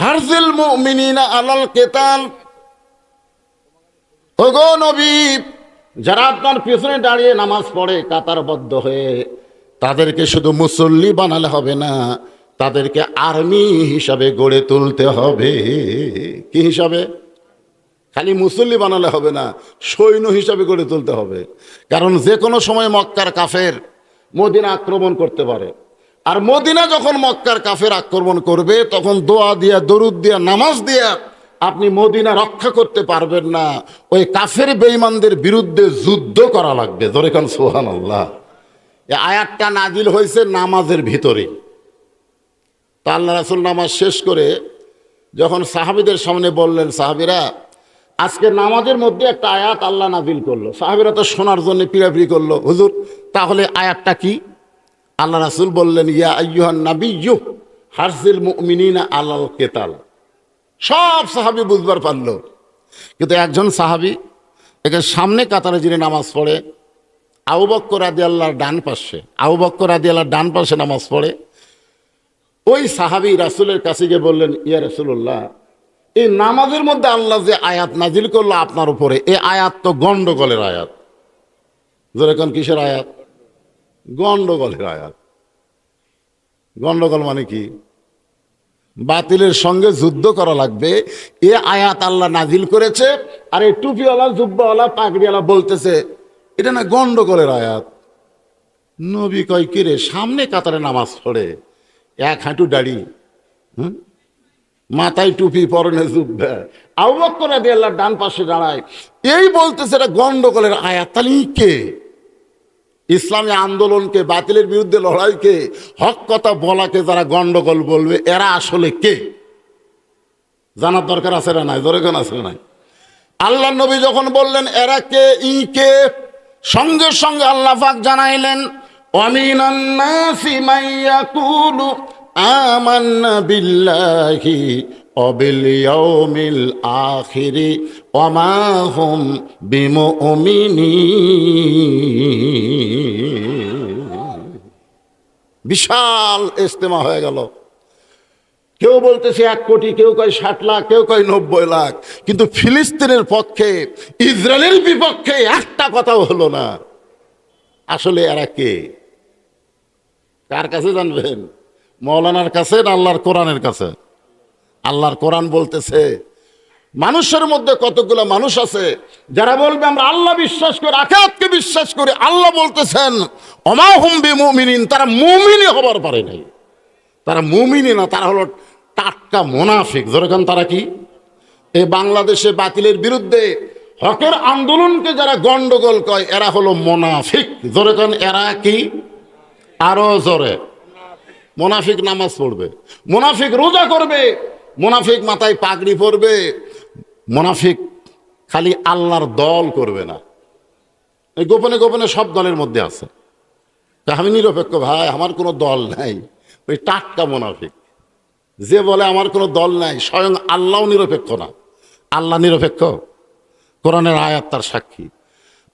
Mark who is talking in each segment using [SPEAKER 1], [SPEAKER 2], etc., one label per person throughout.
[SPEAKER 1] হারজিল মুমিনিনা আলাল কেতাল। ওগো নবী, যারা আপনার পিছনে দাঁড়িয়ে নামাজ পড়ে, কাতারবদ্ধ হয়ে, তাদেরকে শুধু মুসল্লি বানালে হবে না, তাদেরকে আর্মি হিসাবে গড়ে তুলতে হবে। কি হিসাবে? খালি মুসল্লি বানালে হবে না, সৈন্য হিসাবে গড়ে তুলতে হবে। কারণ যে কোনো সময় মক্কার কাফের মদিনা আক্রমণ করতে পারে। আর মদিনা যখন মক্কার কাফের আক্রমণ করবে, তখন দোয়া দিয়া, দরুদ দিয়া, নামাজ দিয়া আপনি মদিনা রক্ষা করতে পারবেন না। ওই কাফের বেঈমানদের বিরুদ্ধে যুদ্ধ করা লাগবে। ধরে খান সোহান আল্লাহ আয়াতটা নাজিল হয়েছে নামাজের ভিতরে। তা আল্লাহ রাসুল নামাজ শেষ করে যখন সাহাবিদের সামনে বললেন, সাহাবিরা, আজকে নামাজের মধ্যে একটা আয়াত আল্লাহ নাজিল করল। সাহাবিরা তো শোনার জন্য পিড়াপিড়ি করল। হুজুর, তাহলে আয়াতটা কি? আল্লাহ রাসুল বললেন, ইয়া আyyuhan নাবিয়্যু হারজিল মুমিনিনা আলাল কেতাল। সব সাহাবি বুঝবার পারল। কিন্তু একজন সাহাবি, একে সামনে কাতারে যিনি নামাজ পড়ে আউ বক্কর আদি আল্লাহর ডান পাশে আউ বক্কর আদি আল্লাহর ডান পাশে নামাজ পড়ে, ওই সাহাবি রাসুলের কাছে গিয়ে বললেন, ইয়া রাসুল্লাহ এই নামাজের মধ্যে আল্লাহ যে আয়াত নাজিল করল আপনার উপরে, এই আয়াত তো গন্ডগোলের আয়াত। যেরকম কিসের আয়াত? গন্ডগোলের আয়াত গন্ডগোল মানে কি? বাতিলের সঙ্গে যুদ্ধ করা লাগবে। এ আয়াত আল্লাহ নাজিল করেছে আর এই টুপিওয়ালা, জুব্বাওয়ালা, পাগড়িওয়ালা বলতেছে, এটা না গন্ডগোলের আয়াত। নবী কয় কিরে সামনে কাতারে নামাজ পড়ে, এক হাঁটু দাড়ি, হুম? মাথায় টুপি পরনে জুব্বা। আউ বক্কর রাদি আল্লাহ ডান পাশে দাঁড়ায়। এই বলতেছে এটা গন্ডগোলের আয়াত। তাহলে কে? ইসলামী আন্দোলনকে, বাতিলের বিরুদ্ধে লড়াইকে, হক কথা বলাকে যারা গন্ডগোল বলবে, এরা আসলে কে? জানার দরকার আছে না নাই? দরকার আছে নাই? আল্লাহ নবী যখন বললেন, এরা কে? ই কে? সঙ্গে সঙ্গে আল্লাহ পাক জানাইলেন, অমিনান নাসি মাইয়াকুলু, আমান্না বিল্লাহি অবিল ইয়াউমিল আখিরি ওমা হুম বিমুমিনিন। বিশাল ইস্তেমা হয়ে গেল। কেউ বলতেছে এক কোটি, কেউ কয় ষাট লাখ, কেউ কয় নব্বই লাখ। কিন্তু ফিলিস্তিনের পক্ষে, ইসরায়েলের বিপক্ষে একটা কথাও হলো না। আসলে এরা কে? কার কাছে জানবেন? মৌলানার কাছে না আল্লাহর কোরআনের কাছে? আল্লাহর কোরআন বলতেছে, মানুষের মধ্যে কতগুলো মানুষ আছে যারা বলবে, আমরা আল্লাহ বিশ্বাস করি আখাতকে বিশ্বাস করি, আল্লাহ বলতেছেন অমাহুম বি মুমিনিন তারা মুমিনই হবার পারে নাই। তারা মুমিনি না, তারা হলো টাটকা মোনাফিক। যেরকম তারা কি? এই বাংলাদেশে বাতিলের বিরুদ্ধে হকের আন্দোলনকে যারা গন্ডগোল কয় এরা হলো মোনাফিক। যেরকম এরা কি? আরও জোরে। মোনাফিক নামাজ পড়বে। মোনাফিক রোজা করবে। মোনাফিক মাথায় পাগড়ি পরবে, মোনাফিক খালি আল্লাহর দল করবে না। এই গোপনে গোপনে সব দলের মধ্যে আছে। আমি নিরপেক্ষ, ভাই, আমার কোনো দল নাই। ওই টাটকা মোনাফিক। যে বলে আমার কোনো দল নাই, স্বয়ং আল্লাহ নিরপেক্ষ না। আল্লাহ নিরপেক্ষ? কোরআনের আয়াত তার সাক্ষী।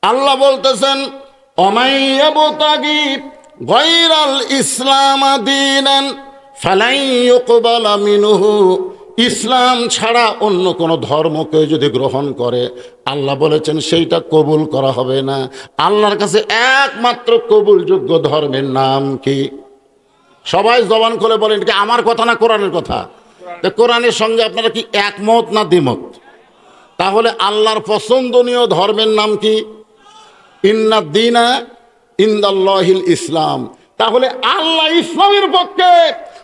[SPEAKER 1] আল্লাহ বলতেছেন অমাইয়াবতাগি গৈরাল ইসলাম দিনান মিনহু, ইসলাম ছাড়া অন্য কোনো ধর্মকে যদি গ্রহণ করে, আল্লাহ বলেছেন সেইটা কবুল করা হবে না। আল্লাহর কাছে একমাত্র কবুলযোগ্য ধর্মের নাম কি? সবাই জবান করে বলেন, এটা আমার কথা না কোরআনের কথা? কোরআনের সঙ্গে আপনারা কি একমত না দ্বিমত? তাহলে আল্লাহর পছন্দনীয় ধর্মের নাম কি? ইন্না দিনা ইন্দাল্লাহিল ইসলাম। তাহলে আল্লাহ ইসলামের পক্ষে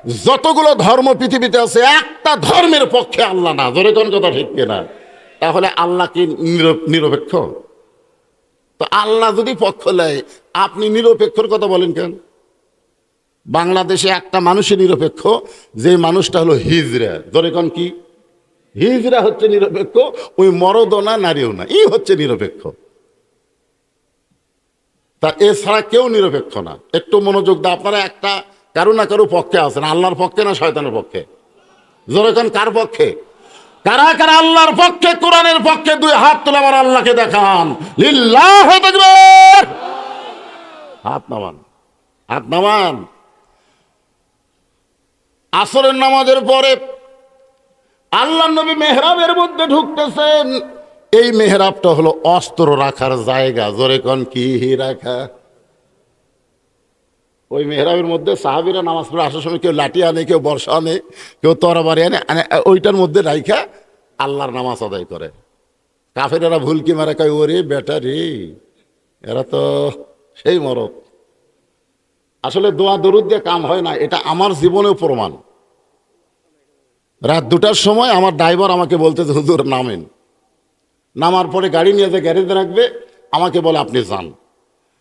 [SPEAKER 1] যতগুলো ধর্ম পৃথিবীতে আছে, একটা ধর্মের পক্ষে আল্লাহ না। ধরে কোন কথা ঠিক না তাহলে আল্লাহ কি নির- নিরপেক্ষ? তো আল্লাহ যদি পক্ষ নেয়, আপনি নিরপেক্ষর কথা বলেন কেন? বাংলাদেশে একটা মানুষই নিরপেক্ষ, যে মানুষটা হলো হিজরা। ধরে কোন কি? হিজরা হচ্ছে নিরপেক্ষ, ওই মরদও না নারীও না। ই হচ্ছে নিরপেক্ষ। তা এছাড়া কেউ নিরপেক্ষ না। একটু মনোযোগ দা আপনারা একটা কারও না কারও পক্ষে আছেন আল্লাহর পক্ষে না শয়তানের পক্ষে? যেরকম কার পক্ষে? কারা কারা আল্লাহর পক্ষে, কোরআনের পক্ষে দুই হাত তুলে আমার আল্লাহকে দেখান। হাত নামান হাত নামান। আসরের নামাজের পরে আল্লাহ নবী মেহরাবের মধ্যে ঢুকতেছেন। এই মেহরাবটা হলো অস্ত্র রাখার জায়গা, জোরে কন কি রাখা? ওই মেহরাবের মধ্যে সাহাবিরা নামাজ পড়ে আসার সময় কেউ লাঠি আনে, কেউ বর্ষা আনে, কেউ তরবারি আনে ওইটার মধ্যে রাইখা আল্লাহর নামাজ আদায় করে। কাফেরেরা ভুলকি মারা, কয়, ওরে বেটা রে, এরা তো সেই মরদ। আসলে দোয়া দরুদ দিয়ে কাম হয় না, এটা আমার জীবনেও প্রমাণ। রাত দুটার সময় আমার ড্রাইভার আমাকে বলতেছে, হুজুর, নামেন। নামার পরে গাড়ি নিয়ে যে গ্যারেজে রাখবে, আমাকে বলে, আপনি যান।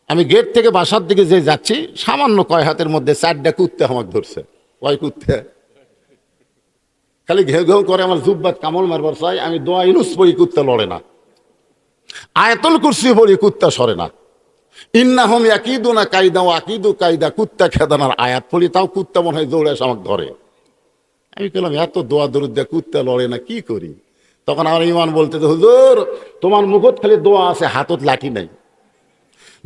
[SPEAKER 1] আমি গেট থেকে বাসার দিকে যে যাচ্ছি, সামান্য কয় হাতের মধ্যে চারটা কুত্তে আমাকে ধরছে। কয় কুত্তে? খালি ঘেউ ঘেউ করে আমার জুব্বাত কামল মারবার চাই, আমি দোয়া ইনুস পড়ি কুত্তা লড়ে না। আয়তল কুর্সি পড়ি কুত্তা সরে না। ইন্না হোম আকিদু না কায়দা ও আকিদু কায়দা কুত্তা খেদানার আয়াত পড়ি, তাও কুত্তা মনে হয় দৌড়ে আমাকে ধরে। আমি বললাম এত দোয়া দরুদ দিয়ে কুত্তা লড়ে না, কি করি? তখন আমার ইমান বলতে হুজুর, তোমার মুখত খালি দোয়া আছে, হাতত লাঠি নাই।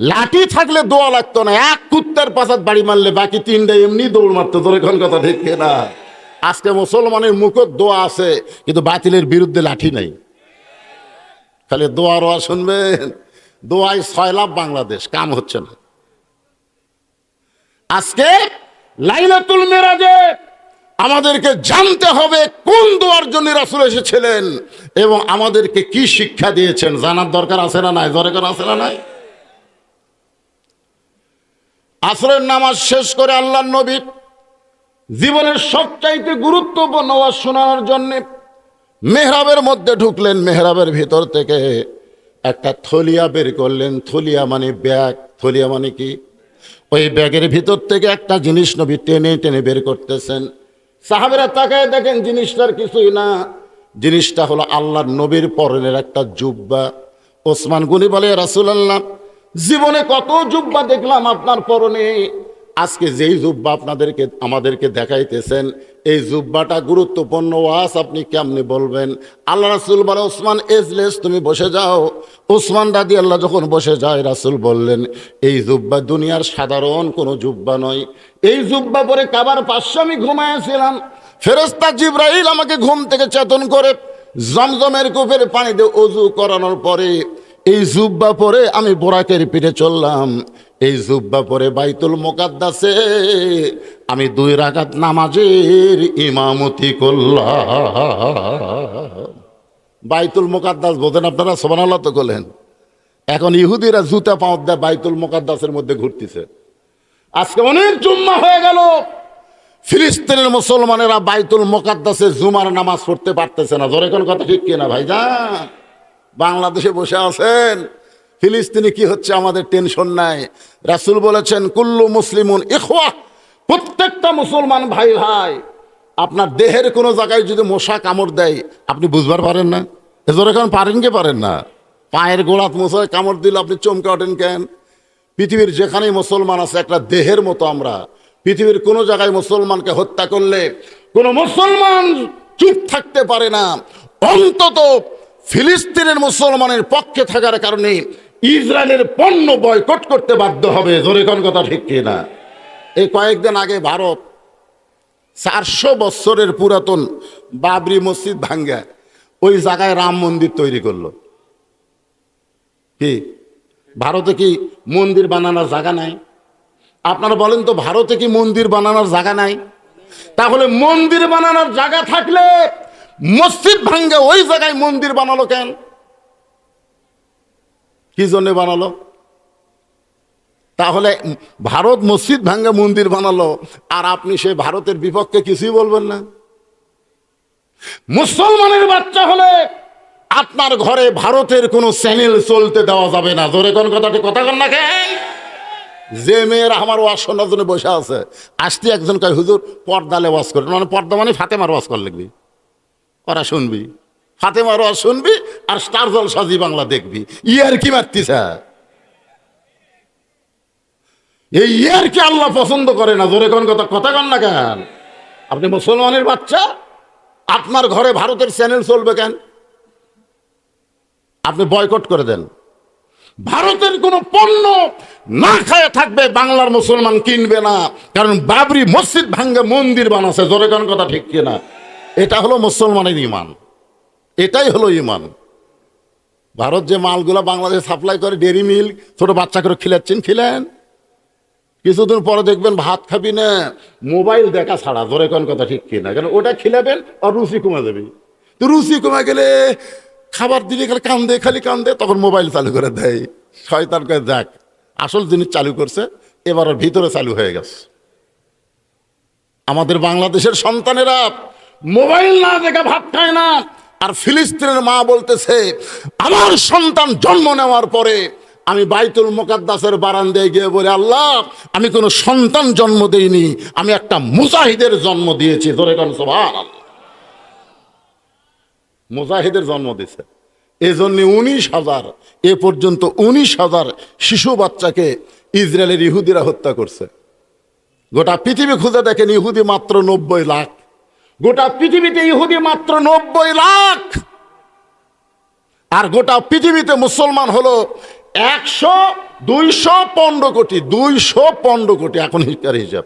[SPEAKER 1] লাঠি থাকলে দোয়া লাগতো না, এক কুত্তার পাশাত বাড়ি মারলে বাকি তিনটা এমনি দৌড় মারতো তোর এখন কথা ঠিক না আজকে মুসলমানের মুখত দোয়া আছে, কিন্তু বাতিলের বিরুদ্ধে লাঠি নাই। খালি দোয়া রোয়া শুনবেন, দোয়ায় ছয় লাভ বাংলাদেশ, কাম হচ্ছে না। আজকে লাইলাতুল মেরাজে আমাদেরকে জানতে হবে কোন দোয়ার জন্য রাসুল এসেছিলেন এবং আমাদেরকে কি শিক্ষা দিয়েছেন, জানার দরকার আছে না নাই? দরকার আছে না নাই? আসরের নামাজ শেষ করে আল্লাহ নবী জীবনের সবচাইতে গুরুত্বপূর্ণ ওয়াজ শোনানোর জন্যে মেহরাবের মধ্যে ঢুকলেন। মেহরাবের ভিতর থেকে একটা থলিয়া বের করলেন। থলিয়া মানে ব্যাগ। থলিয়া মানে কি? ওই ব্যাগের ভিতর থেকে একটা জিনিস নবী টেনে টেনে বের করতেছেন। সাহাবেরা তাকায় দেখেন জিনিসটার কিছুই না। জিনিসটা হলো আল্লাহর নবীর পরনের একটা জুব্বা। ওসমান গুনি বলে রাসুলাল্লাহ জীবনে কত জুব্বা দেখলাম আপনার পরনে। আজকে যেই জুব্বা আপনাদেরকে, আমাদেরকে দেখাইতেছেন, এই জুব্বাটা গুরুত্বপূর্ণ ওয়াস আপনি কেমনি বলবেন? আল্লাহ রাসুল বলে, ওসমান, এজলেস, তুমি বসে যাও। ওসমান দাদি আল্লাহ যখন বসে যায়, রাসুল বললেন, এই জুব্বা দুনিয়ার সাধারণ কোনো জুব্বা নয়। এই জুব্বা পরে কাবার পাশে আমি ঘুমাইছিলাম ফেরস্তা জিব্রাইল আমাকে ঘুম থেকে চেতন করে জমজমের কূপের পানি দিয়ে অজু করানোর পরে এই জুব্বা পরে আমি বোরাকের পিঠে চললাম। এই জুব্বা পরে বাইতুল মোকাদ্দাসে আমি দুই রাকাত নামাজের ইমামতি করলাম। বাইতুল মোকাদ্দাস বোঝেন আপনারা সোবানাল্লাহ তো করলেন এখন ইহুদিরা জুতা পাওয়ার দেয় বাইতুল মোকাদ্দাসের মধ্যে ঘুরতেছে। আজকে অনেক জুম্মা হয়ে গেল। ফিলিস্তিনের মুসলমানেরা বাইতুল মোকাদ্দাসে জুমার নামাজ পড়তে পারতেছে না। ধরে কোন কথা ঠিক কিনা ভাই যা বাংলাদেশে বসে আছেন। ফিলিস্তিনি কি হচ্ছে আমাদের টেনশন নাই। রাসুল বলেছেন, কুল্লু মুসলিমুন ইখওয়া প্রত্যেকটা মুসলমান ভাই ভাই, আপনার দেহের কোনো জায়গায় যদি মশা কামড় দেয়, আপনি বুঝবার পারেন না। এজোর এখন পারেন কি পারেন না? পায়ের গোড়াত মশায় কামড় দিলে আপনি চমকে ওঠেন কেন? পৃথিবীর যেখানেই মুসলমান আছে, একটা দেহের মতো আমরা। পৃথিবীর কোনো জায়গায় মুসলমানকে হত্যা করলে কোনো মুসলমান চুপ থাকতে পারে না। অন্তত ফিলিস্তিনের মুসলমানের পক্ষে থাকার কারণে ইসরায়েলের পণ্য বয়কট করতে বাধ্য হবে। জোরে কোন কথা ঠিক কিনা? এই কয়েকদিন আগে ভারত চারশো বৎসরের পুরাতন বাবরি মসজিদ ভাঙ্গা ওই জায়গায় রাম মন্দির তৈরি করল। কি? ভারতে কি মন্দির বানানোর জায়গা নাই? আপনারা বলেন তো ভারতে কি মন্দির বানানোর জায়গা নাই? তাহলে মন্দির বানানোর জায়গা থাকলে মসজিদ ভাঙ্গে ওই জায়গায় মন্দির বানালো কেন? কি জন্য বানালো? তাহলে ভারত মসজিদ ভাঙ্গে মন্দির বানালো, আর আপনি সে ভারতের বিপক্ষে কিছুই বলবেন না। মুসলমানের বাচ্চা হলে আপনার ঘরে ভারতের কোনো চ্যানেল চলতে দেওয়া যাবে না। জোরে কোন কথাটি কথা কন না কেন যে মেয়েরা আমার ওয়াজ শোনার জন্য বসে আছে, আসতে একজন কয়, হুজুর, পর্দালে ওয়াজ করে মানে পর্দা মানে ফাতেমার ওয়াজ কর লিখবি। ওরা শুনবি? ফাতেমার ওয়াজ শুনবি আর স্টার জল সাজি বাংলা দেখবি। ইয়ার কি মারতিস এই ইয়ার কি আল্লাহ পছন্দ করে না? জোরে কোন কথা? কথা কন না কেন? আপনি মুসলমানের বাচ্চা? আপনার ঘরে ভারতের চ্যানেল চলবে কেন? আপনি বয়কট করে দেন। ভারতের কোনো পণ্য না খায় থাকবে, বাংলার মুসলমান কিনবে না। কারণ বাবরি মসজিদ ভাঙ্গে মন্দির বানাচ্ছে জোরে কোন কথা ঠিক কিনা? এটা হলো মুসলমানের ইমান এটাই হলো ইমান ভারত যে মালগুলা বাংলাদেশ সাপ্লাই করে ডেরি মিল ছোট বাচ্চা করে খিলাচ্ছেন, খিলেন। কিছুদিন পরে দেখবেন ভাত খাবি না, মোবাইল দেখা ছাড়া, ধরে কোন কথা ঠিক কিনা। কেন ওটা খিলাবেন আর রুচি কমে যাবে। তো রুচি কমে গেলে খাবার দিলে খালি কান্দে খালি কান্দে, তখন মোবাইল চালু করে দেয়। শয়তান করে যাক আসল জিনিস চালু করছে, এবার ভিতরে চালু হয়ে গেছে। আমাদের বাংলাদেশের সন্তানেরা মোবাইল না দেখে ভাত খায় না। আর ফিলিস্তিনের মা বলতেছে, আমার সন্তান জন্ম নেওয়ার পরে আমি বাইতুল মোকাদ্দাসের বারান্দায় গিয়ে বলে, আল্লাহ, আমি কোনো সন্তান জন্ম দেইনি, আমি একটা মুজাহিদের জন্ম দিয়েছি। ধরে কেন সোভান মুজাহিদের জন্ম দিয়েছে। এই জন্য উনিশ হাজার, এ পর্যন্ত উনিশ হাজার শিশু বাচ্চাকে ইসরায়েলের ইহুদিরা হত্যা করছে। গোটা পৃথিবী খুঁজে দেখেন ইহুদি মাত্র নব্বই লাখ। গোটা পৃথিবীতে ইহুদি মাত্র নব্বই লাখ। আর গোটা পৃথিবীতে মুসলমান হলো একশো দুইশো পনেরো কোটি, দুইশো পনেরো কোটি এখন হিসাব।